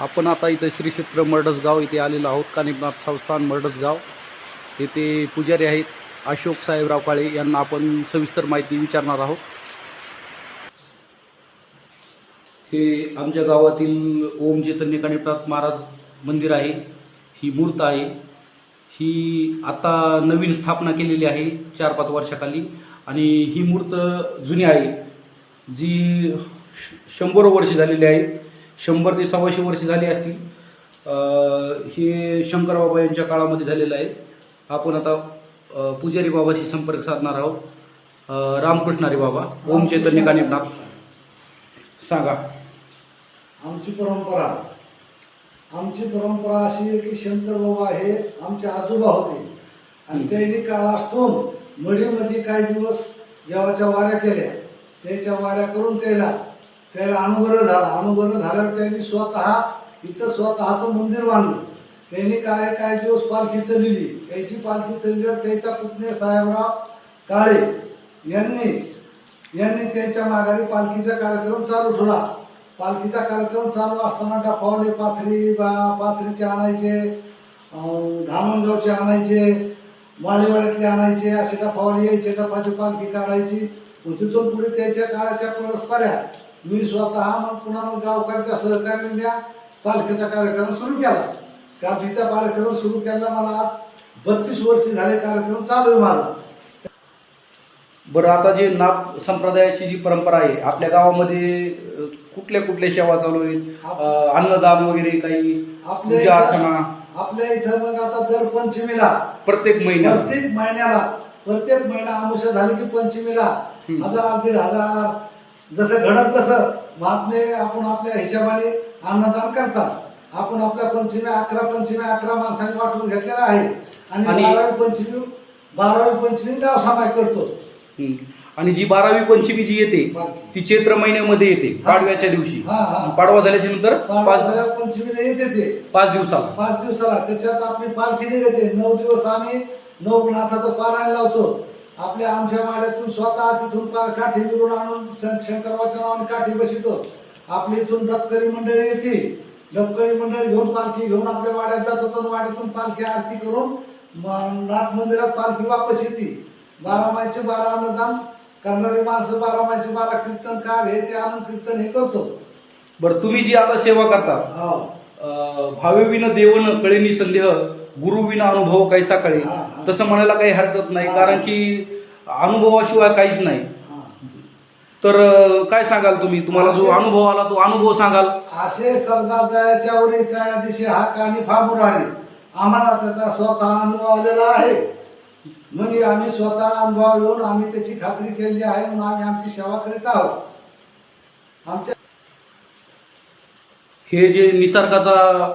आपण आता इथं श्री क्षेत्र मर्डसगाव इथे आलेलो आहोत. कानिपनाथ संस्थान मर्डसगाव येथे पुजारी आहेत अशोक साहेबराव काळे यांना आपण सविस्तर माहिती विचारणार आहोत. हे आमच्या गावातील ओम चैतन्य कानिपनाथ महाराज मंदिर आहे. ही मूर्त आहे. ही आता नवीन स्थापना केलेली आहे चार पाच वर्षाखाली. आणि ही मूर्त जुनी आहे. जी श- शंभर वर्ष झालेली आहे. शंभर ते सव्वाशे वर्ष झाली असतील. अं, हे शंकरबाबा यांच्या काळामध्ये झालेलं आहे. आपण आता पुजारी बाबाशी संपर्क साधणार आहोत. रामकृष्णारी बाबा ओम चैतन्य कानिपनाथ सांगा. आमची परंपरा. आमची परंपरा अशी आहे की शंकर बाबा हे आमचे आजोबा होते. आणि. त्यांनी काळास्तून मडीमध्ये काही दिवस देवाच्या वाऱ्या केल्या. त्याच्या वाऱ्या करून त्याला त्याला अनुग्रह झाला. अनुग्रह झाल्यावर त्यांनी स्वतः इथं स्वतःचं मंदिर बांधलं. त्यांनी काय काय दिवस पालखी चढली त्याची पालखी चढल्यावर त्याच्या पुतणे साहेबराव काळे यांनी यांनी त्यांच्या माघारी पालखीचा कार्यक्रम चालू ठेवला. पालखीचा कार्यक्रम चालू असताना डफावले पाथरी बा पाथरीचे आणायचे धामणगावचे आणायचे माळीवाड्यातले आणायचे असे डफावले यायचे डफाची पालखी काढायची. मग तिथून पुढे त्याच्या काळाच्या परस्पऱ्या मी स्वतः मग पुन्हा मग गावकऱ्याच्या सहकार्याने या पालखीचा कार्यक्रम सुरू केला. कापीचा कार्यक्रम सुरू केला. मला आज बत्तीस वर्ष झाले कार्यक्रम चालू आहे माझा. बरं आता जे नाथ संप्रदायाची जी परंपरा आहे आपल्या गावामध्ये कुठल्या कुठल्या सेवा चालू आहेत? अ, अन्नदान वगैरे काही आपल्या पूजा इथं- अर्चना? आपल्या इथं मग आता दर पंचमीला. प्रत्येक महिन्यात प्रत्येक महिन्याला. प्रत्येक महिना अमुष्य झाली की पंचमीला. हजार दीड हजार जसं घडत तसं महात्मे आपण आपल्या हिशोबाने अन्नदान करतात. आपण आपल्या पंचमी अकरा पंचमी अकरा माणसांनी वाटून घेतलेला आहे. आणि आणि- बारावी पंचमी बारावी पंचमी गाव समाय करतो. हं. आणि जी बारावी पंचमी जी येते ती चैत्र महिन्यामध्ये येते. पाडव्याच्या दिवशी. हा, हा. पाडवा झाल्याच्यानंतर पाच पंचमीला येते ते. पाच दिवसाला. पाच दिवसाला. त्याच्यात आपली पालखी निघते. नऊ दिवस आम्ही नवनाथाचं पारायण लावतो. आपल्या आमच्या वाड्यातून स्वतः तिथून पार काठी मिळून आणून शं- शंकरबाच्या नावाने काठी बसितो आपली इथून डबकरी मंडळी येते. डबकरी मंडळी घेऊन पालखी घेऊन आपल्या वाड्यात जात होतो वाड्यातून पालखी आरती करून नाथ मंदिरात पालखी वापस येते. बारा मायचे बारा अन्नदान करणारी माणसं बारा मायचे बारा कीर्तनकार हे ते आणून कीर्तन हे करतो. बरं तुम्ही जी आता सेवा करता हो. भावेविन देवन कळेनी संदेह गुरुविना अनुभव कैसा कळे? हा. तसं म्हणायला काही हरकत नाही. कारण की अनुभवाशिवाय काहीच नाही. तर काय सांगाल तुम्ही? तुम्हाला जो अनुभव आला तो अनुभव सांगाल. असे सरदार वरी त्या दिवशी हा कानी फांबून राहिले आम्हाला त्याचा स्वतः अनुभव आलेला आहे. म्हणजे आम्ही स्वतः अनुभव येऊन आम्ही त्याची खात्री केलेली आहे म्हणून आम्ही आमची सेवा करीत आहोत. आमच्या हे जे निसर्गाचा